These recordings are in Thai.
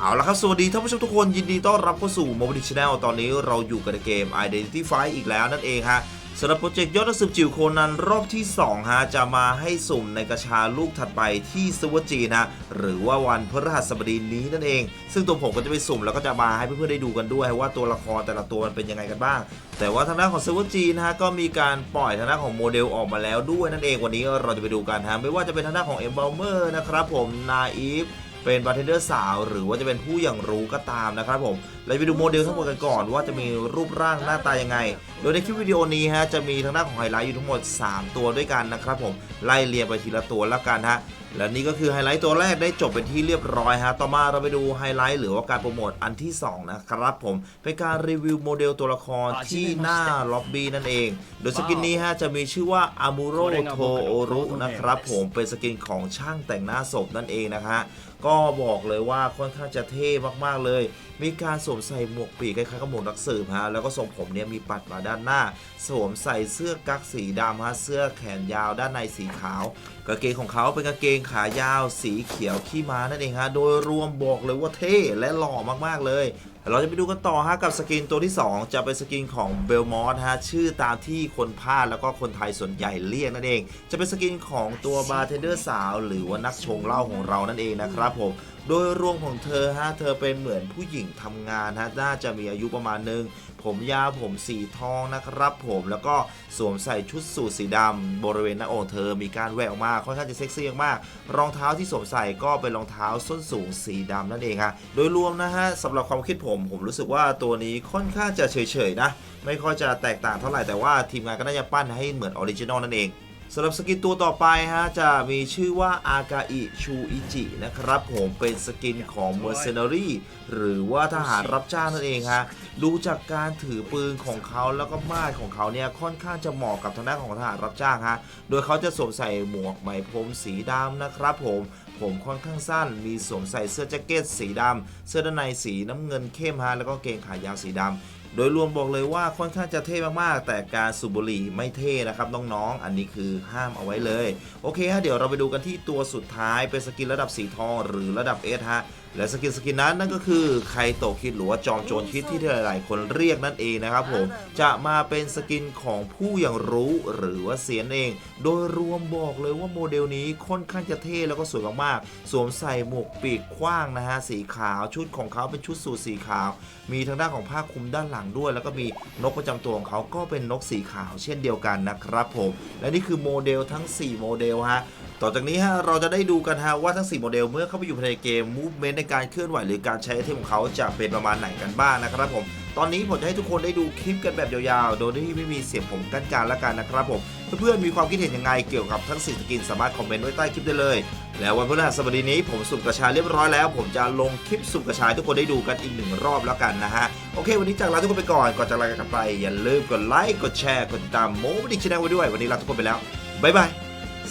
เอาละครับสวัสดีท่านผู้ชมทุกคนยินดีต้อนรับเข้าสู่ m o b i l i t Channel ตอนนี้เราอยู่กันในเกม Identity Fight อีกแล้วนั่นเองฮะสำหรับโปรเจกต์ยอดนักสืบจิ๋วโคนันรอบที่2ฮะจะมาให้สุ่มในกระชาลูกถัดไปที่สวจีนะหรือว่าวันพฤหัสบดีนี้นั่นเอง ซึ่งตัวผมก็จะไปสุ่มแล้วก็จะมาให้เพื่อนๆได้ดูกันด้วยว่าตัวละครแต่ละตัวมันเป็นยังไงกันบ้าง แต่ว่าทางด้านของเซเวจีนะฮะก็มีการปล่อยทางด้านของโมเดลออกมาแล้วด้วยนั่นเองวันนี้เราจะไปดูกันฮะไม่ว่าจะเป็นทางด้านของเอ็มเบลเมอร์นะครับผมนาอีฟ เป็นบาร์เทนเดอร์สาว หรือว่าจะเป็นผู้อย่างรู้ก็ตามนะครับผมเราไปดูโมเดลทั้งหมดกันก่อน ว่าจะมีรูปร่างหน้าตายังไง โดยในคลิปวิดีโอนี้ฮะจะมีทางด้านของไฮไลท์อยู่ทั้งหมด 3 ตัวด้วยกันนะครับผมไล่เรียงไปทีละตัวแล้วกันฮะ และนี่ก็คือไฮไลท์ตัวแรกได้จบเป็นที่เรียบร้อยฮะ ต่อมาเราไปดูไฮไลท์หรือว่าการโปรโมทอันที่ 2 นะครับผม เป็นการรีวิวโมเดลตัวละครที่หน้าล็อบบี้นั่นเอง โดยสกินนี้ฮะจะมีชื่อว่าอามูโรโทโอรุนะครับผม เป็นสกินของช่างแต่งหน้าศพนั่นเองนะฮะ ก็บอกเลยว่าค่อนข้างจะเท่มากๆเลย มีการสวมใส่หมวกปีกคล้ายๆกับหมวกนักสืบฮะ แล้วก็ทรงผมเนี่ยมีปัดมาด้านหน้า สวมใส่เสื้อกั๊กสีดำฮะ เสื้อแขนยาวด้านในสีขาว กางเกงของเขาเป็นกางเกงขายาวสีเขียวขี้ม้านั่นเองฮะโดยรวมบอกเลยว่าเท่และหล่อมากๆเลย เราจะไปดูกันต่อฮะกับสกินตัวที่ 2 จะเป็นสกินของเบลมอสฮะชื่อตามที่คนพากย์แล้วก็คนไทยส่วนใหญ่เรียกนั่นเอง จะเป็นสกินของตัวบาร์เทนเดอร์สาว หรือว่านักชงเหล้าของเรานั่นเองนะครับผมโดยรวมของเธอฮะเธอเป็นเหมือนผู้หญิงทำงานฮะน่าจะมีอายุประมาณหนึ่งผมยาวผมสีทองนะครับผมแล้วก็สวมใส่ชุดสูทสีดำบริเวณหน้าอกเธอมีการแหวกออกมาค่อนข้างจะเซ็กซี่มากรองเท้าที่สวมใส่ก็เป็นรองเท้าส้นสูงสีดำนั่นเองฮะโดยรวมนะฮะสำหรับความคิดผมผมผมรู้สึกว่าตัวนี้ค่อนข้างจะเฉยๆนะ ไม่ค่อยจะแตกต่างเท่าไหร่แต่ว่าทีมงานก็น่าจะปั้นให้เหมือนออริจินอลนั่นเอง สำหรับสกินตัวต่อไปฮะจะมีชื่อว่าอากาอิชูอิจินะครับผมเป็นสกินของ Mercenary หรือว่าทหารรับจ้างนั่นเองฮะดูจากการถือปืนของเขาแล้วก็มาดของเขาเนี่ยค่อนข้างจะเหมาะกับทางด้านของทหารรับจ้างฮะโดยเขาจะสวมใส่หมวกไหมพรมสีดำนะครับผมผมค่อนข้างสั้น มีสวมใส่เสื้อแจ็คเก็ตสีดำเสื้อด้านในสีน้ำเงินเข้มฮะแล้วก็เกงขายาวสีดำ โดยรวมบอกเลยว่าค่อนข้างจะเท่มากๆ แต่การสูบบุหรี่ไม่เท่นะครับน้องๆ อันนี้คือห้ามเอาไว้เลย โอเคฮะเดี๋ยวเราไปดูกันที่ตัวสุดท้ายเป็นสกินระดับสีทองหรือระดับเอสฮะ และสกินสกินนั้นนั่นก็คือไคโตคิดหรือว่าจอมโจรคิดที่หลาย ๆ คนเรียกนั่นเองนะครับผมจะมาเป็นสกินของผู้อย่างรู้หรือว่าเสียนเอง โดยรวมบอกเลยว่าโมเดลนี้ค่อนข้างจะเท่แล้วก็สวยมากๆ สวมใส่หมวกปีกกว้างนะฮะสีขาวชุดของเขาเป็นชุดสูทสีขาว มีทางด้านของผ้าคลุมด้านหลังด้วย แล้วก็มีนกประจำตัวของเขาก็เป็นนกสีขาว เช่นเดียวกันนะครับผมและนี่คือโมเดลทั้ง 4 โมเดลฮะ ต่อจากนี้ฮะเราจะได้ดูกันฮะว่าทั้ง 4 โมเดลเมื่อเข้าไปอยู่ภายในเกม movement ในการเคลื่อนไหวหรือการใช้ไอเทมของเขาจะเป็นประมาณไหนกันบ้างนะครับผม ตอนนี้ผมจะให้ทุกคนได้ดูคลิปกันแบบยาวๆ โดยที่ไม่มีเสียงผมกั้นกลารแล้วกันนะครับผม เพื่อนๆมีความคิดเห็นยังไงเกี่ยวกับทั้ง 4 สกินสามารถคอมเมนต์ไว้ใต้คลิปได้เลย แล้ววันพฤหัสบดีนี้ผมสุ่มกระชายเรียบร้อยแล้ว ผมจะลงคลิปสุ่มกระชายทุกคนได้ดูกันอีกหนึ่งรอบแล้วกันนะฮะโอเค วันนี้จากลาทุกคนไปก่อนก่อนจากลากันไปอย่าลืมกดไลค์กดแชร์กดติดตามโมบิดิชแนลไว้ด้วยวันนี้ลาทุกคนไปแล้วบ๊ายบาย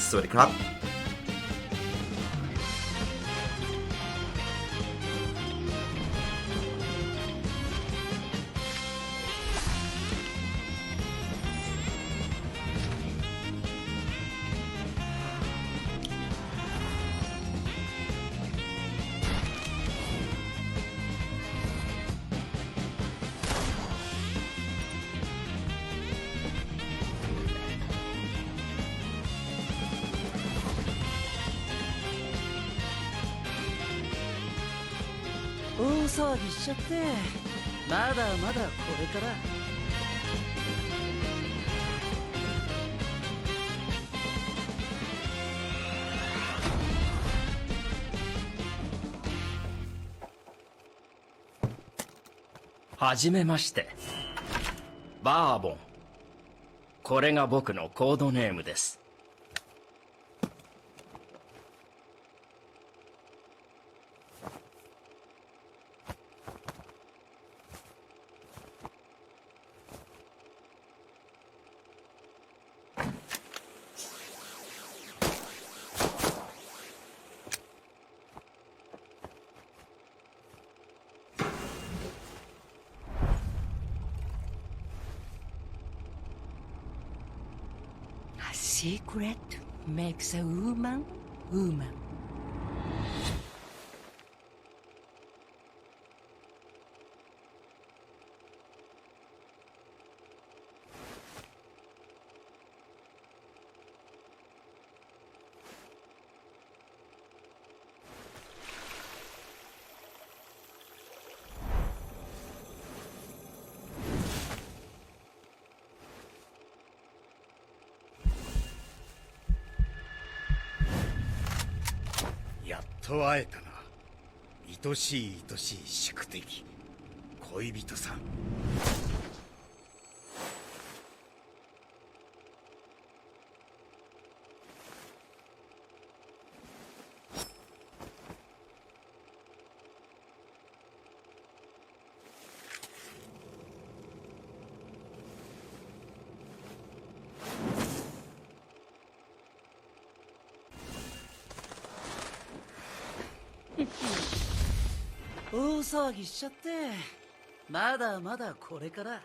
สวัสดีครับ 大騒ぎしちゃって。まだまだこれから。はじめまして。バーボン。これが僕のコードネームです「secret? Makes a woman woman」と会えたな。愛しい愛しい宿敵恋人さん。大騒ぎしちゃって。まだまだこれから。